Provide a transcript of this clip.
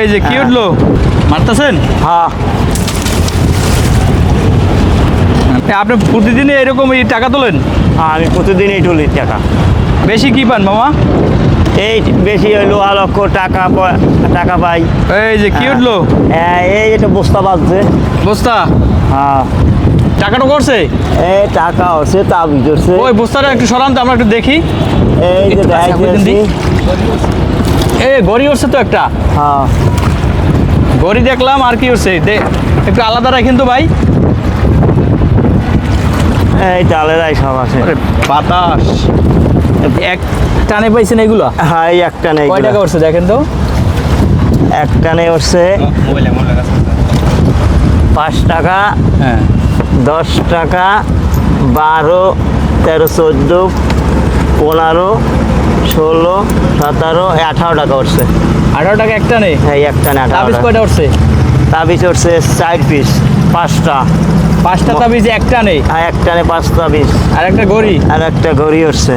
এই যে কি উঠল? মারতেছেন? হ্যাঁ। আপনি প্রতিদিনই এরকম এই টাকা তোলেন? আমি প্রতিদিনই তুলি টাকা। বেশি কি পান মামা? এই বেশি হইল লক্ষ টাকা টাকা পাই। এই যে কি উঠল? হ্যাঁ, এই এটা বস্তা বাজছে। বস্তা? হ্যাঁ। টাকাটা করছে? এই টাকা হচ্ছে তা বিজড়ছে ওই বস্তাটা একটু সরান তো আমরা একটু দেখি। এই যে এ গড়ি উঠছে তো একটা। হ্যাঁ। গড়ি দেখলাম আর কি উঠছে একটু আলাদা রাখেন তো ভাই। এই চালেরাই সব আছে। বাতাস। এক টানে পাইছেন এগুলো? হ্যাঁ এই একটা নেই কয় টাকা উঠছে দেখেন তো। একটা নেই হচ্ছে পাঁচ টাকা হ্যাঁ। দশ টাকা বারো তেরো চোদ্দ পনেরো ষোলো সতেরো আঠারো টাকা উঠছে। আঠারো টাকা একটা নেই? হ্যাঁ একটা নেই আঠারো। কয়টা উঠছে? তাবিজ উঠছে চার পিস পাঁচটা। পাঁচটা তাবিজ একটা নেই? আর একটা নেই পাঁচটা পিস আর একটা ঘড়ি? আর একটা ঘড়ি উঠছে।